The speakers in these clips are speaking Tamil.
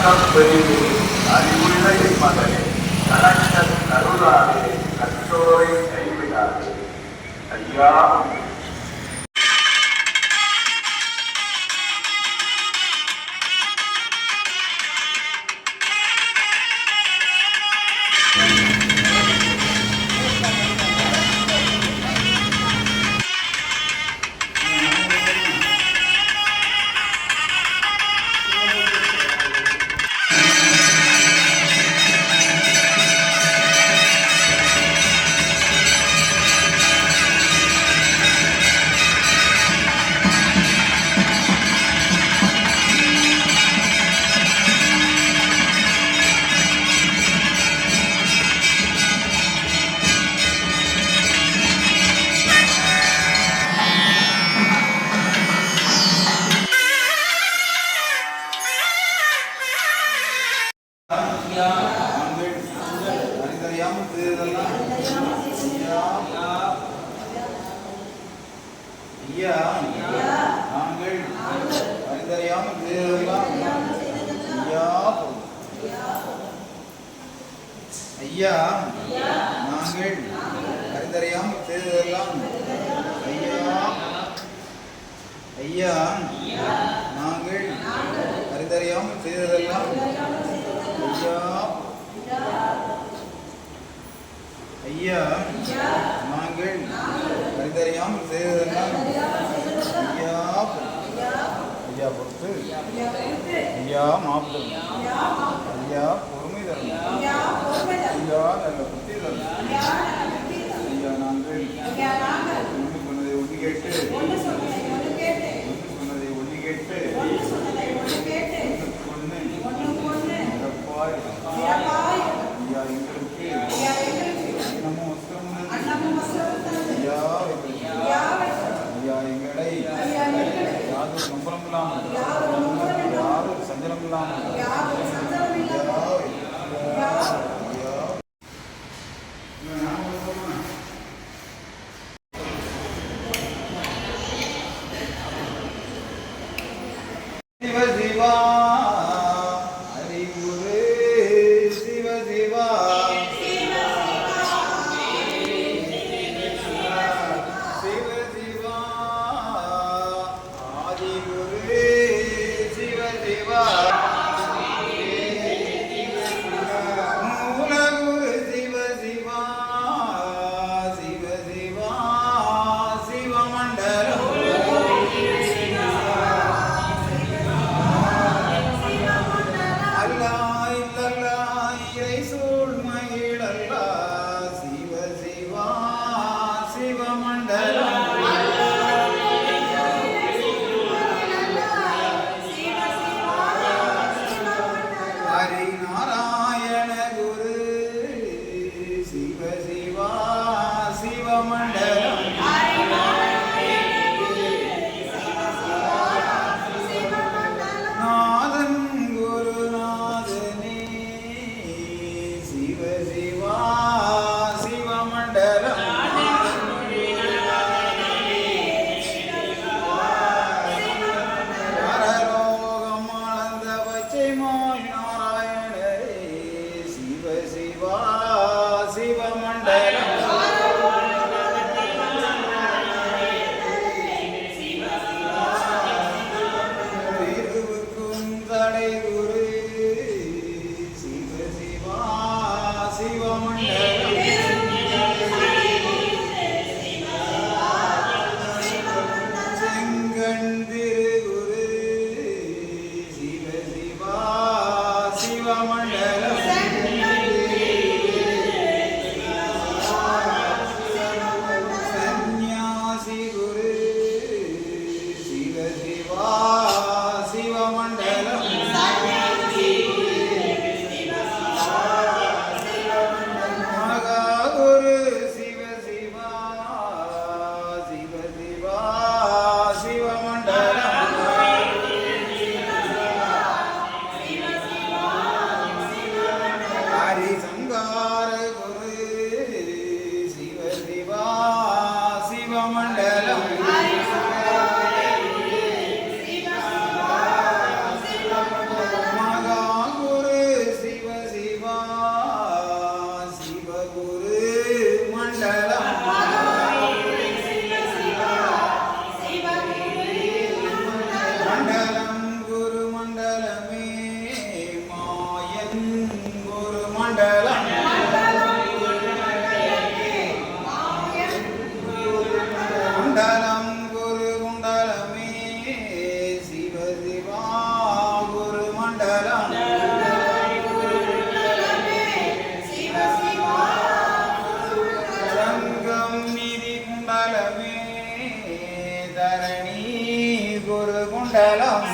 கஷ்டம் பெரிது அறிவுள்ள என் மகனே கலக்கம் கருளாதே கற்றோரை கைவிடாதே ஐயா ஐயா நாங்கள் அறிந்தறியாமல் செய்ததெல்லாம். ஐயா ஐயா நாங்கள் அறிந்தறியாமல் செய்ததெல்லாம். ஐயா ஐயா நாங்கள் அறிந்தறியாமல் செய்ததெல்லாம். ஐயா ஐயா பொறுத்து. ஐயா மாப்பிள்ளை ஐயா பொறுமை தரணும் ஐயா நல்ல புத்தி ஐயா நாங்கள் ஒன்று சொன்னதை ஒன்று கேட்டு ஒன்று சொன்னதை ஒன்று கேட்டு ஒன்று சிறப்பாய் ஐயா எங்களுக்கு வஸ்திரம் ஐயா ஐயா எங்களை யாரும் நம்பரம் இல்லாமல் யாரும் சஞ்சலம் இல்லாமல் மண்டலம் குண்டலம் குரு குண்டலமே சிவ சிவா குரு மண்டலம் குரு குண்டலம்.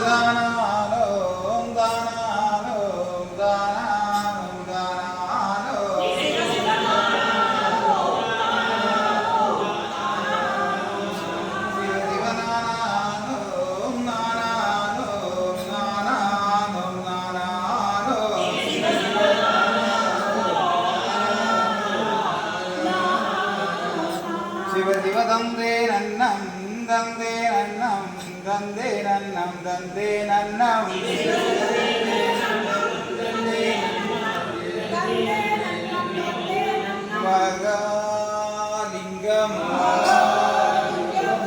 శివ శివదానాలో దానాలో దానాలో దానాలో శివ ದಂದೆ ನನ್ನಂ ದಂದೆ ನನ್ನ மகாலிங்கம்.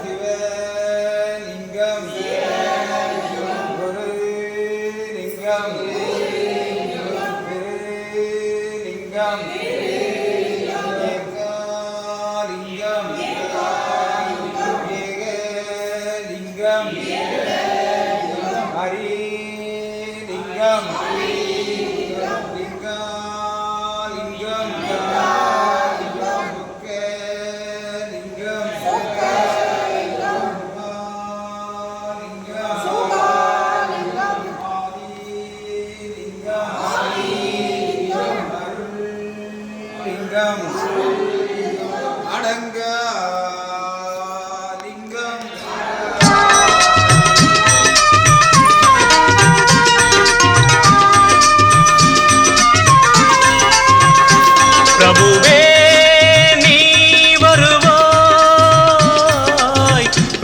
சிவலிங்கம். குருலிங்கம். பெருலிங்கம்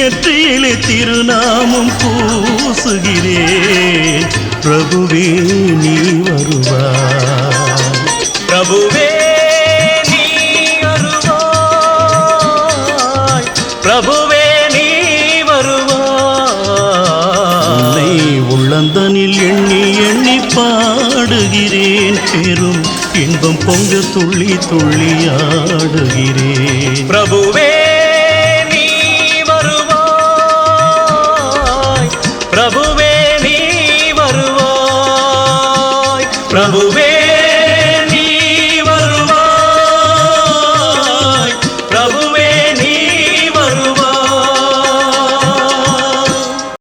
நெற்றியிலே திருநாமம் பூசுகிறேன் பிரபுவே நீ வருவாய். பிரபுவே நீ வருவாய். பிரபுவே நீ வருவாய். உள்ளந்தனில் எண்ணி எண்ணி பாடுகிறேன். பெரும் இன்பம் பொங்க துள்ளி துள்ளி ஆடுகிறேன்.